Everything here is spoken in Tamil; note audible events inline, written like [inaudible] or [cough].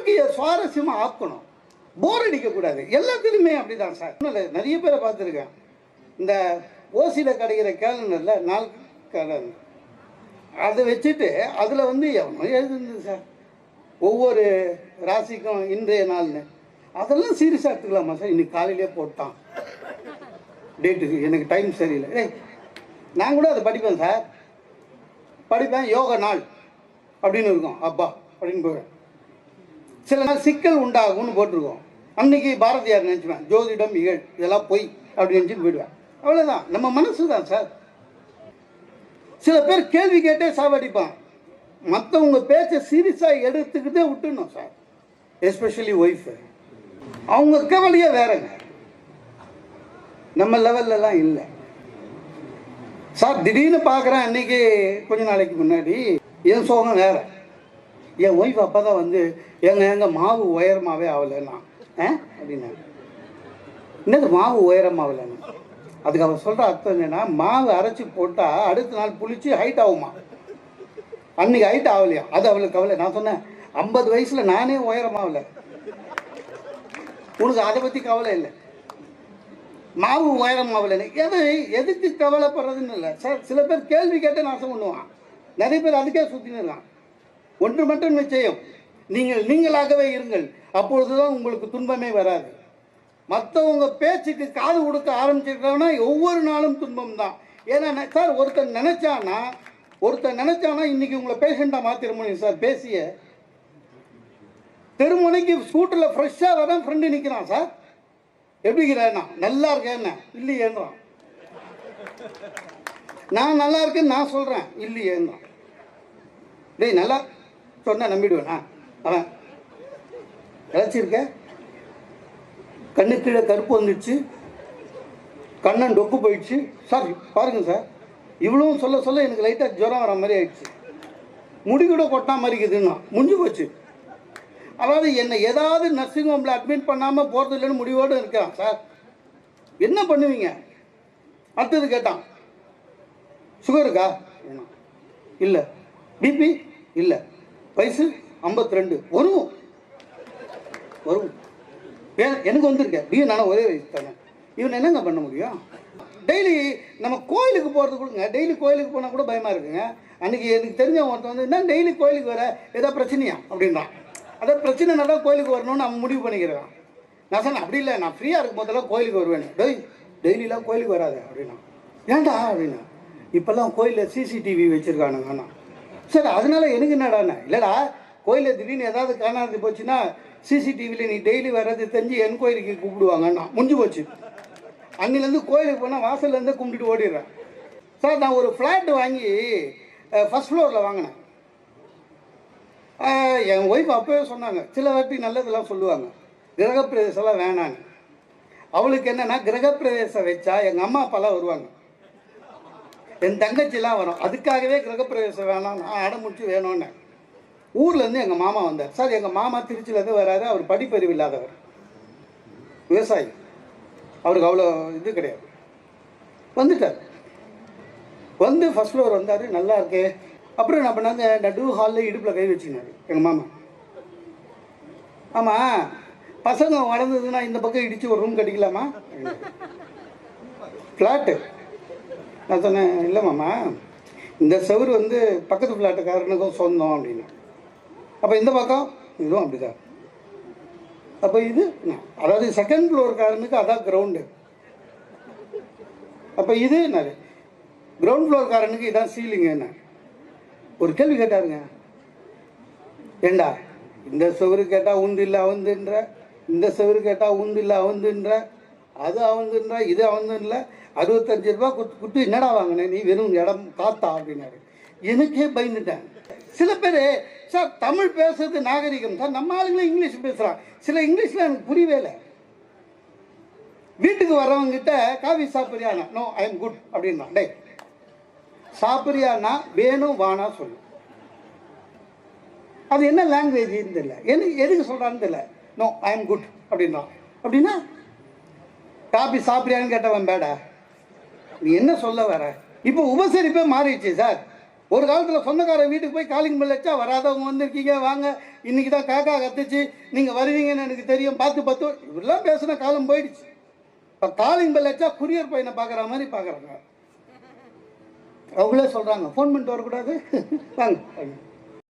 வாழ்க்கையை சுவாரஸ்யமாக ஆக்கணும். போர் அடிக்கக்கூடாது. எல்லாத்துலேயுமே அப்படிதான் சார். ஒண்ணும் நிறைய பேரை பார்த்துருக்கேன். இந்த ஓசியில் கிடைக்கிற கேலண்டரில் நாள் கேலண்டர். அதை வச்சுட்டு அதில் வந்து எவனோ எழுதுந்து சார். ஒவ்வொரு ராசிக்கும் இன்றைய நாள்னு. அதெல்லாம் சீரியஸாக எடுத்துக்கலாமா சார்? இன்னைக்கு காலையிலே போட்டான். டேட்டுக்கு எனக்கு டைம் சரியில்லை. ஏய் நான் கூட அதை படிப்பேன் சார். படிப்பேன் யோக நாள் அப்படின்னு இருக்கும். அப்பா அப்படின்னு போவேன். சில நாள் சிக்கல் உண்டாகும்னு போட்டிருக்கோம். அன்னைக்கு பாரதியார் நினச்சிவேன் ஜோதிடம் இகழ் இதெல்லாம் பொய் அப்படின்னு நினச்சிட்டு போயிடுவேன். அவ்வளோதான் நம்ம மனசு தான் சார். சில பேர் கேள்வி கேட்டே சாவடிப்பான். மற்றவங்க பேச்சை சீரியஸாக எடுத்துக்கிட்டே விட்டுணும் சார். எஸ்பெஷலி ஒய்ஃபு அவங்க கவலையே வேறங்க. நம்ம லெவல்லலாம் இல்லை. சார் திடீர்னு பார்க்குறேன். அன்னைக்கு கொஞ்ச நாளைக்கு முன்னாடி. என் சோகம் வேறு. என் ஒய்ஃப் அப்போ தான் வந்து எங்க எங்க மாவு உயரமாகவே ஆகலைன்னா ஆ? அப்படின்னா. என்னது மாவு உயரமாகலன்னு அதுக்கு அவர் சொல்கிற அர்த்தம் என்னென்னா மாவு அரைச்சி போட்டால் அடுத்த நாள் புளிச்சு ஹைட் ஆகுமா? அன்னைக்கு ஹைட் ஆகலையா? அது அவளுக்கு கவலை. நான் சொன்னேன் ஐம்பது வயசில் நானே உயரமாகல உனக்கு அதை பற்றி கவலை இல்லை. மாவு உயரம் ஆகலைன்னு எது எதுக்கு கவலைப்படுறதுன்னு இல்லை. சார் சில பேர் கேள்வி கேட்டு நாசம் பண்ணுவான். நிறைய பேர் அதுக்கே சுற்றின்னு இருக்கான். ஒன்று மட்டும் நிச்சயம். நீங்கள் நீங்களாகவே இருங்கள். அப்பொழுதுதான் உங்களுக்கு துன்பமே வராது. மற்றவங்க பேச்சுக்கு காது கொடுக்க ஆரம்பிச்சிருக்காங்கன்னா ஒவ்வொரு நாளும் துன்பம் தான் ஏன்னா சார் ஒருத்தன் நினைச்சானா ஒருத்தன் நினைச்சானா இன்னைக்கு உங்களை பேஷண்ட்டாக மாற்றிட முடியும் சார் பேசிய. தெருமுனைக்கு ஸ்கூட்டரில் ஃப்ரெஷ்ஷாக வரேன் ஃப்ரெண்டு நிற்கிறான் சார். எப்படிங்கிறேன்னா நல்லா இருக்கேன்னா. இல்லையேன்றான். நான் நல்லா இருக்கேன்னு நான் சொல்கிறேன் இல்லையேன்றான். டேய் நல்லா சொன்னா நம்பிடுவேனா. அவன் இழைச்சிருக்க கண்ணு கீழே கருப்பு வந்துடுச்சு. கண்ணன் டொக்கு போயிடுச்சு. சார் பாருங்க சார். இவ்வளவும் சொல்ல சொல்ல எனக்கு லைட்டாக ஜுரம் வர மாதிரி ஆயிடுச்சு. முடி கூட கொட்டா மாதிரி இருக்குதுன்னா முடிஞ்சு போச்சு. அதாவது என்னை ஏதாவது நர்சிங் ஹோமில் அட்மிட் பண்ணாமல் போகிறது இல்லைன்னு முடிவோடு இருக்கான் சார். என்ன பண்ணுவீங்க? அடுத்தது கேட்டான். சுகர் இருக்கா? இல்லை. பிபி இல்லை. வயசு? 52 ரெண்டு வரும். வரும் எனக்கு வந்திருக்கேன் பிஏ நானும் ஒரே வயசு தானே. இவன் என்னங்க பண்ண முடியும்? டெய்லி நம்ம கோயிலுக்கு போகிறது கொடுங்க. டெய்லி கோயிலுக்கு போனால் கூட பயமாக இருக்குங்க. அன்றைக்கி எனக்கு தெரிஞ்ச ஒருத்தன் வந்து என்ன டெய்லி கோயிலுக்கு வர? ஏதோ பிரச்சனையா? அப்படின்றான். அதான் பிரச்சனை நடந்தால் கோயிலுக்கு வரணும்னு அவன் முடிவு பண்ணிக்கிறான். நான் சொன்னேன் அப்படி இல்லை. நான் ஃப்ரீயாக இருக்கும் போதெல்லாம் கோயிலுக்கு வருவேன் டெய் டெய்லிலாம் கோயிலுக்கு வராது. அப்படின்னா ஏன்டா? அப்படின்னா இப்போல்லாம் கோயிலில் சிசிடிவி வச்சுருக்கானுங்கண்ணா சரி அதனால எனக்கு என்னடாண்ணே இல்லைடா கோயிலில் திடீர்னு ஏதாவது காணாது போச்சுன்னா சிசிடிவியில் நீ டெய்லி வர்றது தெரிஞ்சு என் கோயிலுக்கு கூப்பிடுவாங்கண்ணா. முடிஞ்சு போச்சு. அன்னிலேருந்து கோயிலுக்கு போனால் வாசல்லேருந்து கும்பிட்டுட்டு ஓடிடுறேன். சார் நான் ஒரு ஃப்ளாட் வாங்கி ஃபஸ்ட் ஃப்ளோரில் வாங்கினேன். என் ஒய்ஃப் அப்போவே சொன்னாங்க சில வாட்டி நல்லதெல்லாம் சொல்லுவாங்க. கிரகப்பிரவேசம்லாம் வேணான்னு. அவளுக்கு என்னன்னா கிரகப்பிரவேசம் வச்சா எங்கள் அம்மா அப்பாலாம் வருவாங்க. என் தங்கச்சிலாம் வரும். அதுக்காகவே கிரகப்பிரவேசம் வேணாம் நான் அடமுடிச்சு வேணும்னு. ஊர்லேருந்து எங்கள் மாமா வந்தார். சார் எங்கள் மாமா திருச்சியிலேருந்து வராரு. அவர் படிப்பறிவு இல்லாதவர். விவசாயி. அவருக்கு அவ்வளோ இது கிடையாது. வந்துட்டார். வந்து ஃபர்ஸ்ட் ஃப்ளோர் வந்தார். நல்லா இருக்கே. அப்புறம் என்ன பண்ணாங்க நடு ஹாலில் இடுப்பில் கை வச்சுக்கினாரு எங்கள் மாமா. ஆமாம் பசங்க வளர்ந்ததுன்னா இந்த பக்கம் இடித்து ஒரு ரூம் கட்டிக்கலாமா? ஃப்ளாட்டு நான் சொன்னேன் இல்லை மாமா இந்த செவுரு வந்து பக்கத்து ஃப்ளாட்டுக்காரனுக்கும் சொந்தம் அப்படின்னு. அப்போ இந்த பக்கம் இதுவும் அப்படிதான். அப்போ இது அதாவது செகண்ட் ஃப்ளோர்காரனுக்கு அதான் கிரவுண்டு அப்போ இது என்ன? கிரவுண்ட் ஃப்ளோர்காரனுக்கு இதான் சீலிங் என்ன? ஒரு கேள்வி கேட்டாருங்க. ஏண்டா இந்த சுவரு கேட்டால் உந்து இல்லை அவந்துன்ற? இந்த சுவரு கேட்டால் உந்து இல்லை அவந்துன்ற? அது அவந்துன்ற இது அவந்து இல்லை அறுபத்தஞ்சு ரூபா கொடுத்து கொடுத்து என்னடா வாங்கினேன் நீ வெறும் இடம் காத்தா அப்படின்னாரு. எனக்கே பயந்துட்டேன் சில பேர் சார் தமிழ் பேசுறது நாகரிகம். சார் நம்ம ஆளுங்களும் இங்கிலீஷ் பேசுகிறான் சில இங்கிலீஷில் எனக்கு புரியவே இல்லை. வீட்டுக்கு வர்றவங்கிட்ட காஃபி சாப்பிட்றியானா நோ ஐ எம் குட் அப்படின்னா டேய் சாப்பிட்றியானா வேணும் வானா சொல்லு. அது என்ன லாங்குவேஜ்னு தெரியல. எனக்கு எதுக்கு சொல்கிறான்னு தெரியல. நோ ஐ எம் குட் அப்படின்னா அப்படின்னா காபி சாப்பிட்றியான்னு கேட்டவன் பேடா. நீ என்ன சொல்ல வர? இப்போ உபசரிப்பே மாறிடுச்சு சார். ஒரு காலத்தில் சொந்தக்கார வீட்டுக்கு போய் காலிங் பெல் வச்சா வராதவங்க வந்திருக்கீங்க வாங்க. இன்னைக்கு தான் காக்கா கத்துச்சு. நீங்கள் வருவீங்கன்னு எனக்கு தெரியும். பார்த்து பார்த்து இப்படிலாம் பேசுன காலம் போயிடுச்சு. இப்போ காலிங் பெல் வச்சா குரியர் பையனை பார்க்குற மாதிரி பார்க்குறாங்க அவங்களே சொல்கிறாங்க ஃபோன் பண்ணிட்டு வரக்கூடாது. [laughs] வாங்க வாங்க.